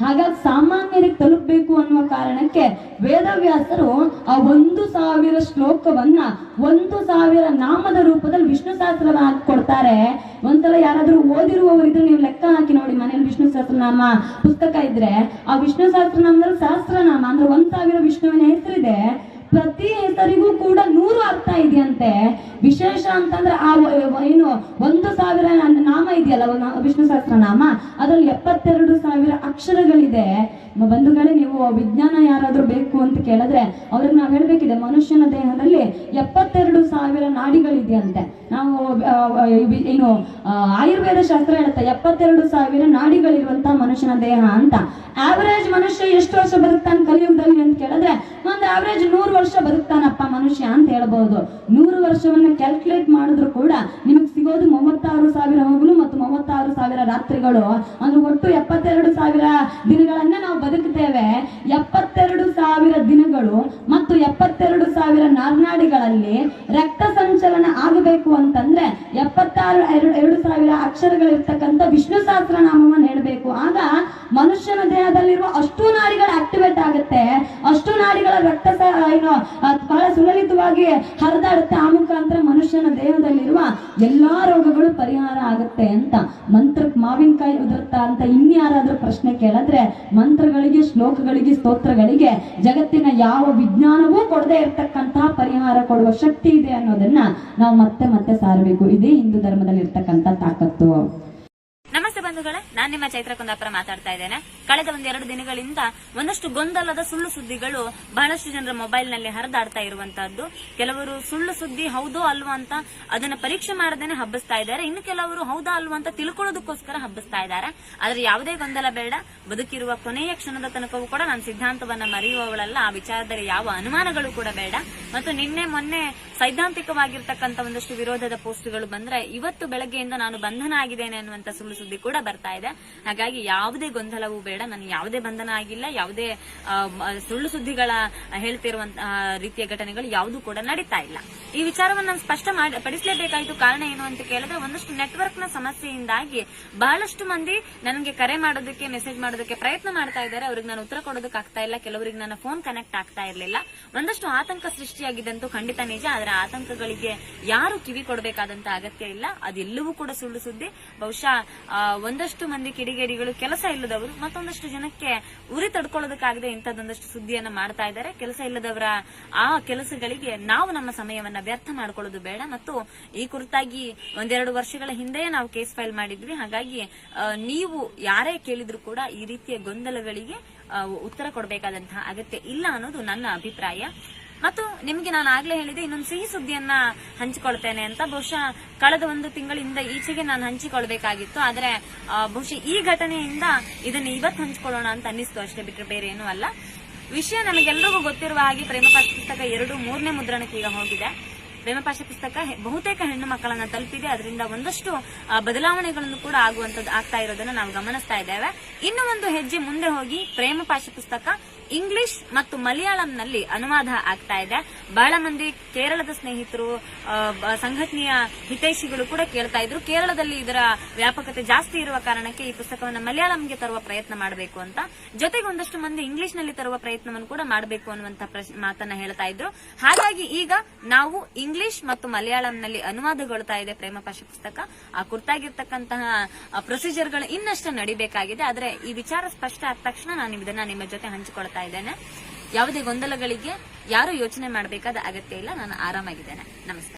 ಹಾಗಾಗಿ ಸಾಮಾನ್ಯರಿಗೆ ತಲುಪಬೇಕು ಅನ್ನುವ ಕಾರಣಕ್ಕೆ ವೇದವ್ಯಾಸರು ಆ ಒಂದು ಸಾವಿರ ಶ್ಲೋಕವನ್ನ ಒಂದು ಸಾವಿರ ನಾಮದ ರೂಪದಲ್ಲಿ ವಿಷ್ಣು ಸಹಸ್ರನ ಕೊಡ್ತಾರೆ. ಒಂದ್ಸಲ ಯಾರಾದ್ರೂ ಓದಿರುವವರಿದ್ರೆ ನೀವು ಲೆಕ್ಕ ಹಾಕಿ ನೋಡಿ, ಮನೇಲಿ ವಿಷ್ಣು ಸಹಸ್ರನಾಮ ಪುಸ್ತಕ ಇದ್ರೆ, ಆ ವಿಷ್ಣು ಸಹಸ್ರನಾಮದಲ್ಲಿ ಸಹಸ್ರನಾಮ ಅಂದ್ರೆ ಒಂದ್ ಸಾವಿರ ವಿಷ್ಣುವಿನ ಹೆಸರಿದೆ. ಪ್ರತಿ ಹೆಸರಿಗೂ ಕೂಡ ನೂರು ಅರ್ಥ ಇದೆಯಂತೆ. ವಿಶೇಷ ಅಂತಂದ್ರೆ ಆ ಏನು, ಒಂದು ಸಾವಿರ ನಾಮ ಇದೆಯಲ್ಲ ವಿಷ್ಣು ಸಹಸ್ರನಾಮ? ಅದ್ರಲ್ಲಿ ಎಪ್ಪತ್ತೆರಡು ಸಾವಿರ ಅಕ್ಷರಗಳಿದೆ. ಬಂಧುಗಳೇ, ನೀವು ವಿಜ್ಞಾನ ಯಾರಾದ್ರೂ ಬೇಕು ಅಂತ ಕೇಳಿದ್ರೆ ಅವ್ರಿಗೆ ನಾವು ಹೇಳ್ಬೇಕಿದೆ, ಮನುಷ್ಯನ ದೇಹದಲ್ಲಿ ಎಪ್ಪತ್ತೆರಡು ಸಾವಿರ ನಾಡಿಗಳಿದೆಯಂತೆ. ನಾವು ಏನು ಆಯುರ್ವೇದ ಶಾಸ್ತ್ರ ಹೇಳುತ್ತೆ, ಎಪ್ಪತ್ತೆರಡು ಸಾವಿರ ನಾಡಿಗಳಿರುವಂತಹ ಮನುಷ್ಯನ ದೇಹ ಅಂತ. ಆವರೇಜ್ ಮನುಷ್ಯ ಎಷ್ಟು ವರ್ಷ ಬದುಕ್ತಾನೆ ಕಲಿಯುಗದಲ್ಲಿ ಅಂತ ಕೇಳಿದ್ರೆ, ಒಂದು ಆವರೇಜ್ ನೂರು ವರ್ಷ ಬದುಕ್ತಾನಪ್ಪ ಮನುಷ್ಯ ಅಂತ ಹೇಳ್ಬಹುದು ನೂರು ವರ್ಷವನ್ನು ಕ್ಯಾಲ್ಕುಲೇಟ್ ಮಾಡಿದ್ರು ಕೂಡ ನಿಮಗೆ ಸಿಗೋದು ಮೂವತ್ತಾರು ಸಾವಿರ ಹಗಲು ಮತ್ತು ಮೂವತ್ತಾರು ಸಾವಿರ ರಾತ್ರಿಗಳು. ಅಂದ್ರೆ ಒಟ್ಟು ಎಪ್ಪತ್ತೆರಡು ಸಾವಿರ ದಿನಗಳನ್ನ ನಾವು ಬದುಕುತ್ತೇವೆ ಎಪ್ಪತ್ತೆರಡು ಸಾವಿರ ದಿನಗಳು ಮತ್ತು ಎಪ್ಪತ್ತೆರಡು ಸಾವಿರ ನಾರ್ನಾಡಿಗಳಲ್ಲಿ ರಕ್ತ ಸಂಚಲನ ಆಗಬೇಕು ಅಂತಂದ್ರೆ ಎಪ್ಪತ್ತಾರು, ಎರಡು ಎರಡು ಸಾವಿರ ಅಕ್ಷರಗಳಿರ್ತಕ್ಕಂಥ ವಿಷ್ಣು ಸಹಸ್ರನಾಮವನ್ನು ಹೇಳಬೇಕು. ಆಗ ಮನುಷ್ಯನ ದೇಹದಲ್ಲಿರುವ ಅಷ್ಟು ನಾಡಿಗಳು ಆಕ್ಟಿವೇಟ್ ಆಗುತ್ತೆ. ರಕ್ತ ಸಹ ಏನು ಬಹಳ ಸುಲಲಿತವಾಗಿ ಹರಿದಾಡುತ್ತೆ. ಆ ಮುಖಾಂತರ ಮನುಷ್ಯನ ದೇಹದಲ್ಲಿರುವ ಎಲ್ಲಾ ರೋಗಗಳು ಪರಿಹಾರ ಆಗುತ್ತೆ ಅಂತ ಮಂತ್ರಕ್ಕೆ ಮಾವಿನಕಾಯಿ ಉದುರುತ್ತಾ ಅಂತ ಇನ್ಯಾರಾದ್ರೂ ಪ್ರಶ್ನೆ ಕೇಳಿದ್ರೆ ಮಂತ್ರಗಳಿಗೆ, ಶ್ಲೋಕಗಳಿಗೆ, ಸ್ತೋತ್ರಗಳಿಗೆ ಜಗತ್ತಿನ ಯಾವ ವಿಜ್ಞಾನವೂ ಕೊಡದೆ ಇರತಕ್ಕಂತಹ ಪರಿಹಾರ ಕೊಡುವ ಶಕ್ತಿ ಇದೆ ಅನ್ನೋದನ್ನ ನಾವು ಮತ್ತೆ ಮತ್ತೆ ಸಾರಬೇಕು. ಇದೇ ಹಿಂದೂ ಧರ್ಮದಲ್ಲಿ ಇರ್ತಕ್ಕಂಥ ತಾಕತ್ತು. ಬಂಧುಗಳೇ, ನಾನು ನಿಮ್ಮ ಚೈತ್ರ ಕುಂದಾಪುರ ಮಾತಾಡ್ತಾ ಇದ್ದೇನೆ. ಕಳೆದ ಒಂದೆರಡು ದಿನಗಳಿಂದ ಒಂದಷ್ಟು ಗೊಂದಲದ ಸುಳ್ಳು ಸುದ್ದಿಗಳು ಬಹಳಷ್ಟು ಜನರ ಮೊಬೈಲ್ನಲ್ಲಿ ಹರಿದಾಡ್ತಾ ಇರುವಂತಹದ್ದು. ಕೆಲವರು ಸುಳ್ಳು ಸುದ್ದಿ ಹೌದೋ ಅಲ್ವಾ ಅಂತ ಅದನ್ನ ಪರೀಕ್ಷೆ ಮಾಡದೇನೆ ಹಬ್ಬಿಸ್ತಾ ಇದ್ದಾರೆ. ಇನ್ನು ಕೆಲವರು ಹೌದಾ ಅಲ್ವಾ ಅಂತ ತಿಳ್ಕೊಳ್ಳೋದಕ್ಕೋಸ್ಕರ ಹಬ್ಬಿಸ್ತಾ ಇದ್ದಾರೆ. ಆದ್ರೆ ಯಾವುದೇ ಗೊಂದಲ ಬೇಡ. ಬದುಕಿರುವ ಕೊನೆಯ ಕ್ಷಣದ ತನಕವೂ ಕೂಡ ನಾನು ಸಿದ್ಧಾಂತವನ್ನ ಮರೆಯುವವಳಲ್ಲ. ಆ ವಿಚಾರದಲ್ಲಿ ಯಾವ ಅನುಮಾನಗಳು ಕೂಡ ಬೇಡ. ಮತ್ತು ನಿನ್ನೆ ಮೊನ್ನೆ ಸೈದ್ಧಾಂತಿಕವಾಗಿರ್ತಕ್ಕಂಥ ಒಂದಷ್ಟು ವಿರೋಧದ ಪೋಸ್ಟ್ಗಳು ಬಂದ್ರೆ ಇವತ್ತು ಬೆಳಗ್ಗೆಯಿಂದ ನಾನು ಬಂಧನ ಆಗಿದ್ದೇನೆ ಅನ್ನುವಂತ ಸುಳ್ಳು ಸುದ್ದಿ ಕೂಡ ಬರ್ತಾ ಇದೆ. ಹಾಗಾಗಿ ಯಾವುದೇ ಗೊಂದಲವೂ ಬೇಡ. ನಾನು ಯಾವುದೇ ಬಂಧನ ಆಗಿಲ್ಲ. ಯಾವುದೇ ಸುಳ್ಳು ಸುದ್ದಿಗಳ ಹೇಳ್ತಿರುವಂತಹ ರೀತಿಯ ಘಟನೆಗಳು ಯಾವುದೂ ಕೂಡ ನಡೀತಾ ಇಲ್ಲ. ಈ ವಿಚಾರವನ್ನು ನಾನು ಸ್ಪಷ್ಟ ಪಡಿಸಲೇಬೇಕಾಯ್ತು ಕಾರಣ ಏನು ಅಂತ ಕೇಳಿದ್ರೆ ಒಂದಷ್ಟು ನೆಟ್ವರ್ಕ್ನ ಸಮಸ್ಯೆಯಿಂದಾಗಿ ಬಹಳಷ್ಟು ಮಂದಿ ನನಗೆ ಕರೆ ಮಾಡೋದಕ್ಕೆ, ಮೆಸೇಜ್ ಮಾಡೋದಕ್ಕೆ ಪ್ರಯತ್ನ ಮಾಡ್ತಾ ಇದ್ದಾರೆ. ಅವ್ರಿಗೆ ನಾನು ಉತ್ತರ ಕೊಡೋದಕ್ಕೆ ಆಗ್ತಾ ಇಲ್ಲ. ಕೆಲವರಿಗೆ ನನ್ನ ಫೋನ್ ಕನೆಕ್ಟ್ ಆಗ್ತಾ ಇರಲಿಲ್ಲ. ಒಂದಷ್ಟು ಆತಂಕ ಸೃಷ್ಟಿಯಾಗಿದ್ದಂತೂ ಖಂಡಿತ ನಿಜ. ಆದ್ರೆ ಆತಂಕಗಳಿಗೆ ಯಾರು ಕಿವಿ ಕೊಡಬೇಕಾದಂತ ಅಗತ್ಯ ಇಲ್ಲ. ಅದೆಲ್ಲವೂ ಕೂಡ ಸುಳ್ಳು ಸುದ್ದಿ. ಬಹುಶಃ ಒಂದಷ್ಟು ಮಂದಿ ಕಿಡಿಗೇಡಿಗಳು ಕೆಲಸ ಇಲ್ಲದವರು ಮತ್ತೊಂದಷ್ಟು ಜನಕ್ಕೆ ಉರಿ ತಡ್ಕೊಳ್ಳೋದಕ್ಕಾಗದೆ ಇಂಥದ್ದೊಂದಷ್ಟು ಸುದ್ದಿಯನ್ನ ಮಾಡ್ತಾ ಇದ್ದಾರೆ. ಕೆಲಸ ಇಲ್ಲದವರ, ಆ ಕೆಲಸಗಳಿಗೆ ನಾವು ನಮ್ಮ ಸಮಯವನ್ನ ವ್ಯರ್ಥ ಮಾಡ್ಕೊಳ್ಳೋದು ಬೇಡ. ಮತ್ತು ಈ ಕುರಿತಾಗಿ ಒಂದೆರಡು ವರ್ಷಗಳ ಹಿಂದೆಯೇ ನಾವು ಕೇಸ್ ಫೈಲ್ ಮಾಡಿದ್ವಿ. ಹಾಗಾಗಿ ನೀವು ಯಾರೇ ಕೇಳಿದ್ರು ಕೂಡ ಈ ರೀತಿಯ ಗೊಂದಲಗಳಿಗೆ ಉತ್ತರ ಕೊಡಬೇಕಾದಂತಹ ಅಗತ್ಯ ಇಲ್ಲ ಅನ್ನೋದು ನನ್ನ ಅಭಿಪ್ರಾಯ. ಮತ್ತು ನಿಮಗೆ ನಾನು ಆಗ್ಲೇ ಹೇಳಿದೆ, ಇನ್ನೊಂದು ಸಿಹಿ ಸುದ್ದಿಯನ್ನ ಹಂಚಿಕೊಳ್ತೇನೆ ಅಂತ. ಬಹುಶಃ ಕಳೆದ ಒಂದು ತಿಂಗಳಿಂದ ಈಚೆಗೆ ನಾನು ಹಂಚಿಕೊಳ್ಬೇಕಾಗಿತ್ತು. ಆದ್ರೆ ಬಹುಶಃ ಈ ಘಟನೆಯಿಂದ ಇದನ್ನ ಇವತ್ತು ಹಂಚಿಕೊಳ್ಳೋಣ ಅಂತ ಅನ್ನಿಸ್ತು ಅಷ್ಟೇ ಬಿಟ್ಟರೆ ಬೇರೆ ಏನೂ ಅಲ್ಲ. ವಿಷಯ ನಮಗೆಲ್ಲರಿಗೂ ಗೊತ್ತಿರುವ ಹಾಗೆ ಪ್ರೇಮಪಾಶ ಪುಸ್ತಕ ಎರಡು ಮೂರನೇ ಮುದ್ರಣಕ್ಕೆ ಈಗ ಹೋಗಿದೆ. ಪ್ರೇಮಪಾಶ ಪುಸ್ತಕ ಬಹುತೇಕ ಹೆಣ್ಣು ಮಕ್ಕಳನ್ನ ತಲುಪಿದೆ. ಅದರಿಂದ ಒಂದಷ್ಟು ಬದಲಾವಣೆಗಳನ್ನು ಕೂಡ ಆಗುವಂತದ್ದು ಆಗ್ತಾ ಇರೋದನ್ನ ನಾವು ಗಮನಿಸ್ತಾ ಇದ್ದೇವೆ. ಇನ್ನು ಒಂದು ಹೆಜ್ಜೆ ಮುಂದೆ ಹೋಗಿ ಪ್ರೇಮಪಾಶ ಪುಸ್ತಕ ಇಂಗ್ಲಿಷ್ ಮತ್ತು ಮಲಯಾಳಂನಲ್ಲಿ ಅನುವಾದ ಆಗ್ತಾ ಇದೆ. ಬಹಳ ಮಂದಿ ಕೇರಳದ ಸ್ನೇಹಿತರು ಸಂಘಟನೆಯ ಹಿತೈಷಿಗಳು ಕೂಡ ಕೇಳ್ತಾ ಇದ್ರು. ಕೇರಳದಲ್ಲಿ ಇದರ ವ್ಯಾಪಕತೆ ಜಾಸ್ತಿ ಇರುವ ಕಾರಣಕ್ಕೆ ಈ ಪುಸ್ತಕವನ್ನು ಮಲಯಾಳಂಗೆ ತರುವ ಪ್ರಯತ್ನ ಮಾಡಬೇಕು ಅಂತ. ಜೊತೆಗೆ ಒಂದಷ್ಟು ಮಂದಿ ಇಂಗ್ಲಿಷ್ನಲ್ಲಿ ತರುವ ಪ್ರಯತ್ನವನ್ನು ಕೂಡ ಮಾಡಬೇಕು ಅನ್ನುವಂತ ಮಾತನ್ನ ಹೇಳ್ತಾ ಇದ್ರು. ಹಾಗಾಗಿ ಈಗ ನಾವು ಇಂಗ್ಲಿಷ್ ಮತ್ತು ಮಲಯಾಳಂನಲ್ಲಿ ಅನುವಾದಗೊಳ್ತಾ ಇದೆ ಪ್ರೇಮಪಾಶ ಪುಸ್ತಕ. ಆ ಕುರ್ತಾಗಿರ್ತಕ್ಕಂತಹ ಪ್ರೊಸೀಜರ್ಗಳು ಇನ್ನಷ್ಟು ನಡಿಬೇಕಾಗಿದೆ. ಆದ್ರೆ ಈ ವಿಚಾರ ಸ್ಪಷ್ಟ ಆದ ತಕ್ಷಣ ನಾನು ಇದನ್ನ ನಿಮ್ಮ ಜೊತೆ ಹಂಚಿಕೊಳ್ತಾ ಇದ್ದೇನೆ. ಯಾವುದೇ ಗೊಂದಲಗಳಿಗೆ ಯಾರು ಯೋಚನೆ ಮಾಡಬೇಕಾದ ಅಗತ್ಯ ಇಲ್ಲ. ನಾನು ಆರಾಮಾಗಿದ್ದೇನೆ. ನಮಸ್ಕಾರ